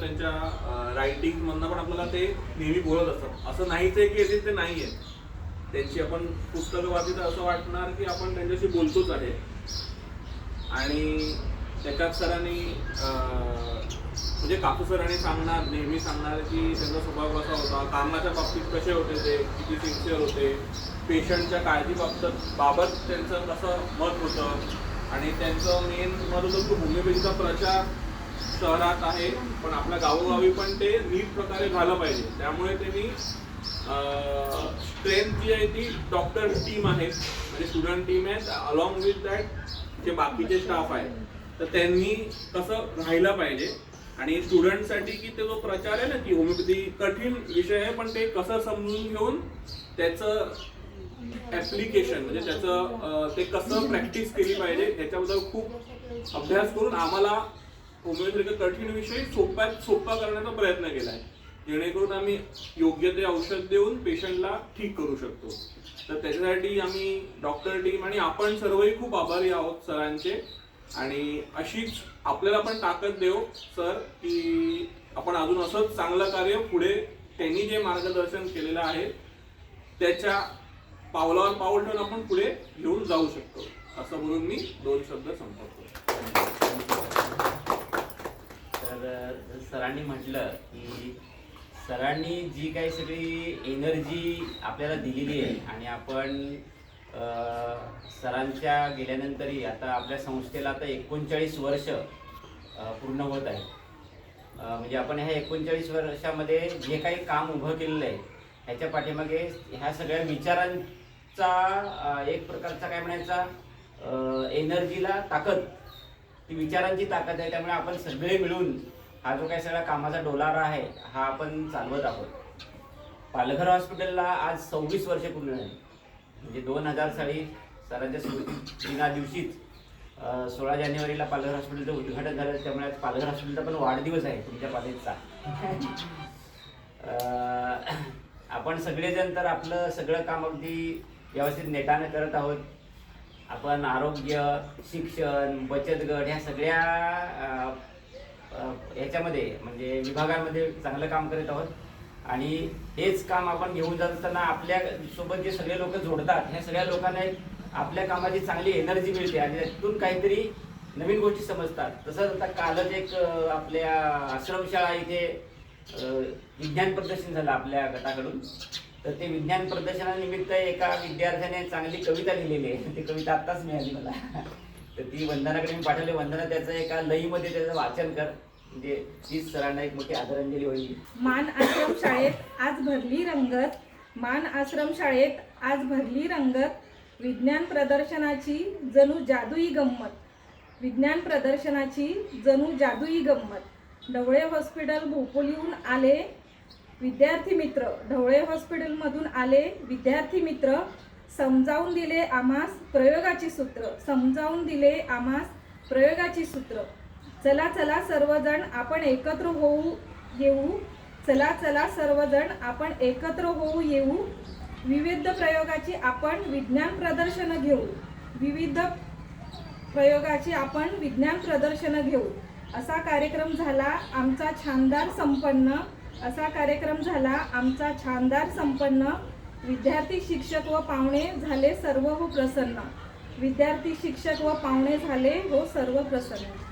त्यांच्या रायटिंग मधनं पण आपल्याला ते नेहमी बोलत असतात. असं नाहीच आहे की ते नाही आहे त्यांची आपण पुस्तकं वाचली तर असं वाटणार की आपण त्यांच्याशी बोलतोच आहे. आणि त्याच्यात सरांनी म्हणजे काकू सरांनी सांगणार नेहमी सांगणार की त्यांचा स्वभाव कसा होता कामाच्या बाबतीत कसे होते ते किती सिन्सिअर होते पेशंटच्या काळजी बाबत बाबत त्यांचं कसं मत होतं आणि त्यांचं मेन मत होतं की होमिओपॅथीचा प्रचार शहरात आहे पण आपल्या गावोगावी पण ते नीट प्रकारे झालं पाहिजे. त्यामुळे त्यांनी स्ट्रेंथ जी आहे ती डॉक्टर टीम आहे. म्हणजे स्टुडंट टीम आहे अलॉंग विथ दॅट जे बाकीचे स्टाफ आहे तर त्यांनी कसं राहिलं पाहिजे. आणि स्टुडंटसाठी की ते जो प्रचार आहे ना की होमिओपॅथी कठीण विषय आहे पण ते कसं समजून घेऊन त्याचं ऍप्लिकेशन म्हणजे त्याचं ते कसं प्रॅक्टिस केली पाहिजे ह्याच्याबद्दल खूप अभ्यास करून आम्हाला होमिओपॅथीचा कठीण विषय सोप्यात सोपा करण्याचा प्रयत्न केला आहे जेणेकरून आम्ही योग्य ते औषध देऊन पेशंटला ठीक करू शकतो. तर त्याच्यासाठी आम्ही डॉक्टर टीम आणि आपण सर्वही खूप आभारी आहोत सरांचे. आणि अशीच आपल्याला पण ताकद देऊ सर की आपण अजून असंच चांगलं कार्य पुढे त्यांनी जे मार्गदर्शन केलेलं आहे त्याच्या पावलावर पाऊल ठेवून आपण पुढे घेऊन जाऊ शकतो. असं म्हणून मी दोन शब्द संपवतो. तर सरांनी म्हटलं की सरांनी जी काही सगळी एनर्जी आपल्याला दिलेली आहे आणि आपण सरांच्या गेल्यानंतरही आता आपल्या संस्थेला आता एकोणचाळीस वर्ष पूर्ण होत आहे. म्हणजे आपण ह्या एकोणचाळीस वर्षामध्ये जे काही काम उभं केलेलं आहे ह्याच्या पाठीमागे ह्या सगळ्या विचारांचा एक प्रकारचा काय म्हणायचा एनर्जीला ताकद ती विचारांची ताकद आहे त्यामुळे आपण सगळे मिळून हा जो काही सगळा कामाचा डोलारा आहे हा आपण चालवत आहोत. पालघर हॉस्पिटलला आज सव्वीस वर्ष पूर्ण झाली. म्हणजे दोन हजार साली सरांच्या स्मृती दिना दिवशीच सोळा जानेवारीला पालघर हॉस्पिटलचं उद्घाटन झालं. त्यामुळे आज पालघर हॉस्पिटलचा पण वाढदिवस आहे तुमच्या कॉलेजचा आपण सगळेजण तर आपलं सगळं काम अगदी व्यवस्थित नेटाने करत आहोत. आपण आरोग्य शिक्षण बचत गट ह्या सगळ्या ह्याच्यामध्ये म्हणजे विभागांमध्ये चांगलं काम करत आहोत. आणि हेच काम आपण घेऊन जात असताना आपल्यासोबत जे सगळे लोक जोडतात ह्या सगळ्या लोकांना एक आपल्या कामाची चांगली एनर्जी मिळते आणि त्यातून काहीतरी नवीन गोष्टी समजतात. तसंच आता कालच एक आपल्या आश्रमशाळा इथे विज्ञान प्रदर्शन झालं आपल्या गटाकडून. तर ते विज्ञान प्रदर्शनानिमित्त एका विद्यार्थ्याने चांगली कविता लिहिलेली आहे. ती कविता आत्ताच मिळाली मला. तर ती वंदनाकडे मी पाठवली. वंदना त्याचं एका लईमध्ये त्याचं वाचन कर. म्हणजे तीच सरांना एक मोठी आदरांजली होईल. मान आश्रम शाळेत आज भरली रंगत. मान आश्रम शाळेत आज भरली रंगत. विज्ञान प्रदर्शनाची जणू जादुई गंमत. विज्ञान प्रदर्शनाची जणू जादुई गंमत. डवळे हॉस्पिटल भोपोलीहून आले. विद्यार्थी मित्र ढवळे हॉस्पिटलमधून आले विद्यार्थी मित्र समजावून दिले आम्हास प्रयोगाची सूत्र. समजावून दिले आम्हास प्रयोगाची सूत्र. चला चला सर्वजण आपण एकत्र होऊ येऊ. चला चला सर्वजण आपण एकत्र होऊ येऊ. विविध प्रयोगाची आपण विज्ञान प्रदर्शनं घेऊ. विविध प्रयोगाची आपण विज्ञान प्रदर्शनं घेऊ. असा कार्यक्रम झाला. आमचा छानदार संपन्न असा कार्यक्रम झाला. आमचा छानदार संपन्न विद्यार्थी शिक्षक व पाहुणे झाले सर्व हो प्रसन्न. विद्यार्थी शिक्षक व पाहुणे झाले हो सर्व प्रसन्न.